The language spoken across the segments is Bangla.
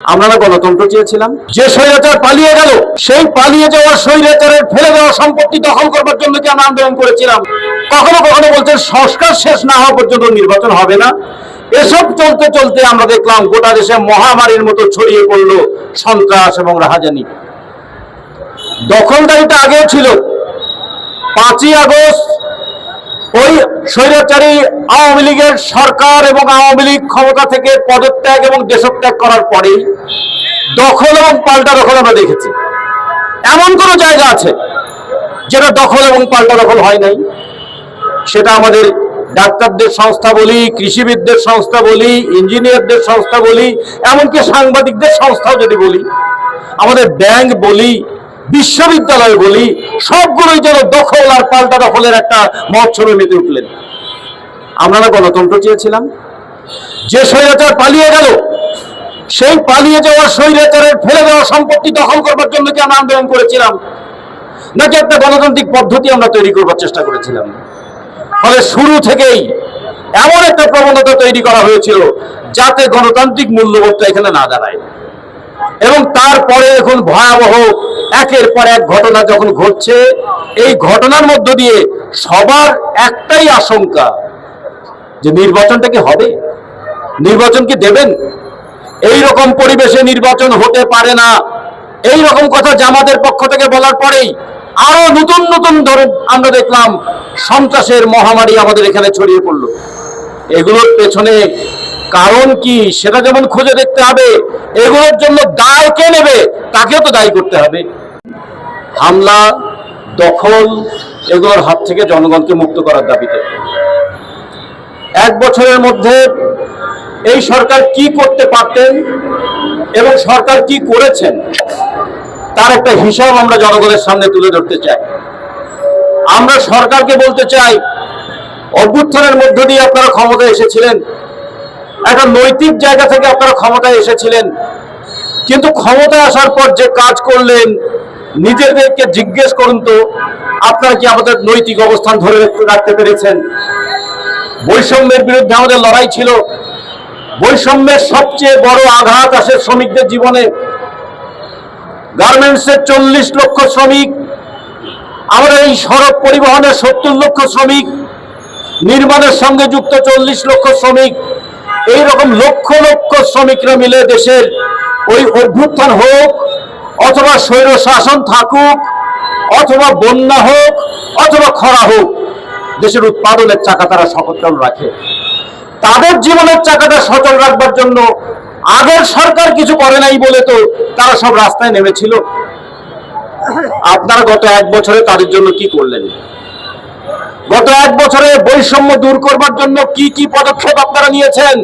আমরা গণতন্ত্র চেয়েছিলাম। যে স্বৈরাচার পালিয়ে গেল, সেই পালিয়ে যাওয়া স্বৈরাচারের ফেলে দেওয়া সম্পত্তি দখল করবার জন্য কি আমরা আন্দোলন করেছিলাম? কখনো কখনো বলছেন, সংস্কার শেষ না হওয়া পর্যন্ত নির্বাচন হবে না। এসব চলতে চলতে আমরা দেখলাম, গোটা দেশে মহামারীর মতো ছড়িয়ে পড়ল সন্ত্রাস এবং রাহাজানি। দখলদারিটা আগেও ছিল। পাঁচই আগস্ট ওই স্বৈরাচারী আওয়ামী লীগের সরকার এবং আওয়ামী লীগ ক্ষমতা থেকে পদত্যাগ এবং দেশত্যাগ করার পরেই দখল এবং পাল্টা দখল আমরা দেখেছি। এমন কোন জায়গা আছে যেটা দখল এবং পাল্টা দখল হয় নাই? সেটা আমাদের ডাক্তারদের সংস্থা বলি, কৃষিবিদদের সংস্থা বলি, ইঞ্জিনিয়ারদের সংস্থা বলি, এমনকি সাংবাদিকদের সংস্থাও যদি বলি, আমাদের ব্যাংক বলি বিশ্ববিদ্যালয় বলি, সবগুলোই যেন দখল আর পাল্টা দখলের একটা মহোৎসবে মেতে উঠলেন। আমরা গণতন্ত্র চেয়েছিলাম? যে স্বৈরাচার পালিয়ে গেল, সেই পালিয়ে যাওয়া স্বৈরাচারের ফেলে দেওয়া সম্পত্তি দখল করবার জন্য কি আমরা আন্দোলন করেছিলাম? নাকি একটা গণতান্ত্রিক পদ্ধতি আমরা তৈরি করবার চেষ্টা করেছিলাম? ফলে শুরু থেকেই এমন একটা প্রবণতা তৈরি করা হয়েছিল, যাতে গণতান্ত্রিক মূল্যবোধটা এখানে না দাঁড়ায়। এবং তারপরে এখন ভয়াবহ একের পর এক ঘটনা যখন ঘটছে, এই ঘটনার মধ্য দিয়ে সবার একটাই আশঙ্কা যে নির্বাচনটা কি হবে? নির্বাচন কি দেবেন? এই রকম পরিবেশে নির্বাচন হতে পারে না। এই রকম কথা জামাতের পক্ষ থেকে বলার পরেই আরও নতুন নতুন ধরে আমরা দেখলাম, সন্ত্রাসের মহামারী আমাদের এখানে ছড়িয়ে পড়ল। এগুলোর পেছনে কারণ কি? সেটা যেমন খুঁজে দেখতে হবে, এগুলোর জন্য দায় কে নেবে? তাকেও তো দায়ী করতে হবে। হামলা, দখল, এগুলোর হাত থেকে জনগণকে মুক্ত করার দাবিতে। এক বছরের মধ্যে এই সরকার কি করতে পারতেন এবং সরকার কি করেছেন, তার একটা হিসাব আমরা জনগণের সামনে তুলে ধরতে চাই। আমরা সরকারকে বলতে চাই, অভ্যুত্থানের মধ্য দিয়ে আপনারা ক্ষমতায় এসেছিলেন একটা নৈতিক জায়গা থেকে আপনারা ক্ষমতায় এসেছিলেন। কিন্তু ক্ষমতায় আসার পর যে কাজ করলেন, নিজেদেরকে জিজ্ঞেস করুন তো, আপনারা কি আমাদের নৈতিক অবস্থান ধরে রাখতে পেরেছেন? বৈষম্যের বিরুদ্ধে আমাদের লড়াই ছিল। বৈষম্যের সবচেয়ে বড় আঘাত আসে শ্রমিকদের জীবনে। গার্মেন্টসের চল্লিশ লক্ষ শ্রমিক, আমাদের এই সড়ক পরিবহনের সত্তর লক্ষ শ্রমিক, নির্মাণের সঙ্গে যুক্ত চল্লিশ লক্ষ শ্রমিক। এই রকম লক্ষ লক্ষ শ্রমিকরা মিলে দেশের ওই অভ্যুত্থান হোক, অথবা স্বৈর শাসন থাকুক, অথবা বন্যা হোক, অথবা খরা হোক, দেশের উৎপাদনের চাকা তারা সচল রাখে। তাদের জীবনের চাকাটা সচল রাখবার জন্য আগের সরকার কিছু করে নাই বলে তো তারা সব রাস্তায় নেমেছিল। আপনারা গত এক বছরে তাদের জন্য কি করলেন? গত এক বছরে বৈষম্য দূর করবার জন্য কি কি পদক্ষেপ আপনারা নিয়েছেন?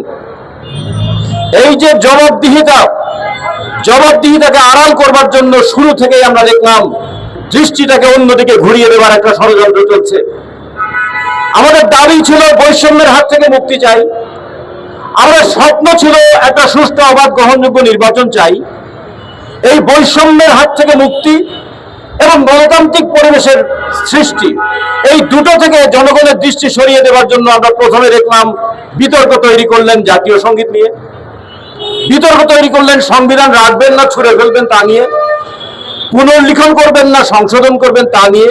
এই যে জবাবদিহিতা, জবাবদিহিতাকে আড়াল করবার জন্য শুরু থেকেই আমরা দেখলাম দৃষ্টিটাকে অন্যদিকে ঘুরিয়ে দেবার একটা ষড়যন্ত্র চলছে। আমাদের দাবি ছিল বৈষম্যের হাত থেকে মুক্তি চাই। আমাদের স্বপ্ন ছিল একটা সুষ্ঠু অবাধ গ্রহণযোগ্য নির্বাচন চাই। এই বৈষম্যের হাত থেকে মুক্তি এবং গণতান্ত্রিক পরিবেশের সৃষ্টি। এই দুটো থেকে জনগণের দৃষ্টি সরিয়ে দেওয়ার জন্য আমরা প্রথমে দেখলাম, বিতর্ক তৈরি করলেন জাতীয় সংগীত নিয়ে। বিতর্ক তৈরি করলেন, সংবিধান রাখবেন না, ছুড়ে ফেলবেন তা নিয়ে। পুনর্লিখন করবেন না, সংশোধন করবেন তা নিয়ে।